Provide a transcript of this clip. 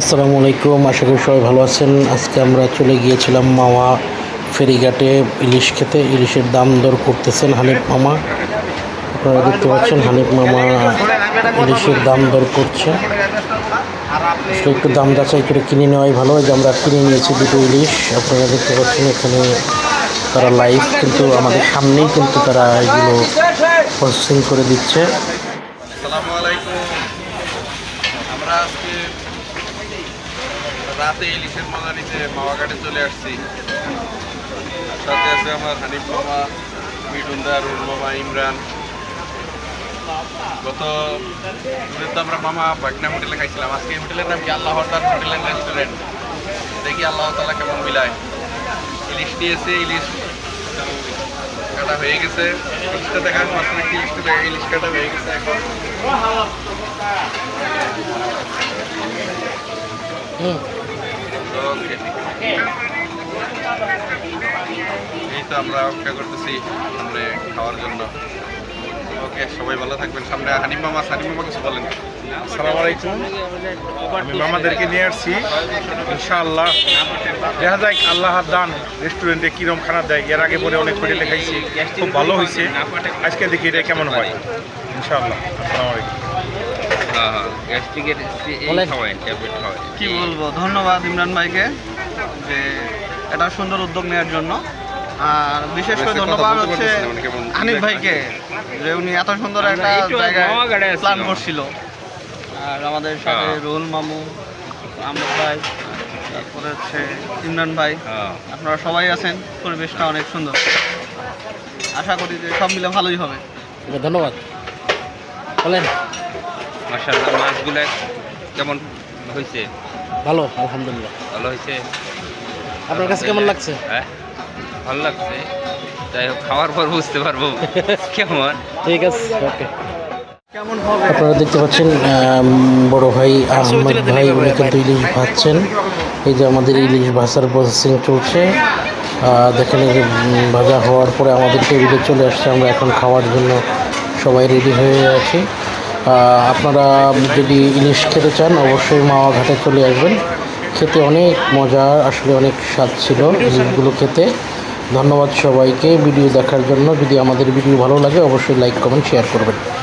আসসালামু আলাইকুম, আশা করি সবাই ভালো আছেন। আজকে আমরা চলে গিয়েছিলাম মামা ফেরিঘাটে ইলিশ খেতে। ইলিশের দাম দর করতেছেন হানিফ মামা। আপনারা দেখতে পাচ্ছেন হানিফ মামা ইলিশের দাম দর করছে। আসলে একটু দাম যাচাই করে কিনে নেওয়াই ভালো। যে আমরা কিনে নিয়েছি দুটো ইলিশ। আপনারা দেখতে পাচ্ছেন এখানে তারা লাইভ কিন্তু আমাদের সামনেই কিন্তু তারা এগুলো প্রসেসিং করে দিচ্ছে। আসসালামু আলাইকুম। আমরা আজকে রাতে ইলিশের মজা নিতে মাওয়াঘাটে চলে আসছি। সাথে আছে আমার হানিফ মামা মিঠুনদা রুল মামা, ইমরান। গত দিনে তো আমরা মামা বাগনা হোটেলে খাইছিলাম। আজকে হোটেলের নাম কি? আল্লাহ হোটেল অ্যান্ড রেস্টুরেন্ট দেখি আল্লাহ তালা কেমন মিলায়। ইলিশ নিয়েছে, ইলিশ কাটা হয়ে গেছে। ইলিশটা দেখার মাত্র ইলিশটা দেখা ইলিশ কাটা হয়ে গেছে এখন। হুম। এই তো আমরা অপেক্ষা করতেছি সামনে খাওয়ার জন্য। ওকে সবাই ভালো থাকবেন। সামনে হানিম মামা হানিম মামা কিছু বলেন। আলাইকুম। আমি মামাদেরকে নিয়ে আসছি। ইনশাআল্লাহ। দেখা যায় আল্লাহর দান রেস্টুরেন্টে কিরম খানা দেয়। এর আগে পরে অনেক হোটেলে খাইছি। খুব ভালো হয়েছে আজকে দেখি এটা কেমন হয়? ইনশাআল্লাহ। আসসালামু আলাইকুম। হ্যাঁ। হ্যাঁ গ্যাস্ট্রিকের। ট্যাবলেট খাওয়াই কি বলব? ধন্যবাদ ইমরান ভাইকে যে এটা সুন্দর উদ্যোগ নেওয়ার জন্য। আর বিশেষ করে ধন্যবাদ হচ্ছে ভাইকে যে উনি এত সুন্দর একটা জায়গায় প্ল্যান করছিল। আর আমাদের সাথে হ্যাঁ। রুল মামু আমর ভাই তারপরে হচ্ছে ইমরান ভাই। হ্যাঁ। আপনারা সবাই আছেন পরিবেশটা অনেক সুন্দর। আশা করি যে সব মিলে ভালোই হবে। ধন্যবাদ। বলেন। মাশাআল্লাহ মাছগুলো কেমন হয়েছে ভালো আলহামদুলিল্লাহ। ভালো হয়েছে আপনার কাছে কেমন লাগছে? হ্যাঁ ভালো লাগছে। যাই হোক খাওয়ার পর বুঝতে পারব কেমন। ঠিক আছে ওকে। আপনারা দেখতে পাচ্ছেন বড় ভাই আহমদ ভাই উনি কিন্তু ইলিশ ভাজছেন। এই যে আমাদের ইলিশ ভাজার প্রসেসিং চলছে। দেখেন এই যে ভাজা হওয়ার পরে আমাদের টেবিলে চলে আসছে। আমরা এখন খাওয়ার জন্য সবাই রেডি হয়ে আছি। আপনারা যদি ইলিশ খেতে চান, অবশ্যই মাওয়া ঘাটে চলে আসবেন। খেতে অনেক মজা, আসলে অনেক স্বাদ ছিল ইলিশগুলো খেতে। ধন্যবাদ সবাইকে ভিডিও দেখার জন্য। যদি আমাদের ভিডিও ভালো লাগে, অবশ্যই লাইক, কমেন্ট, শেয়ার করবেন।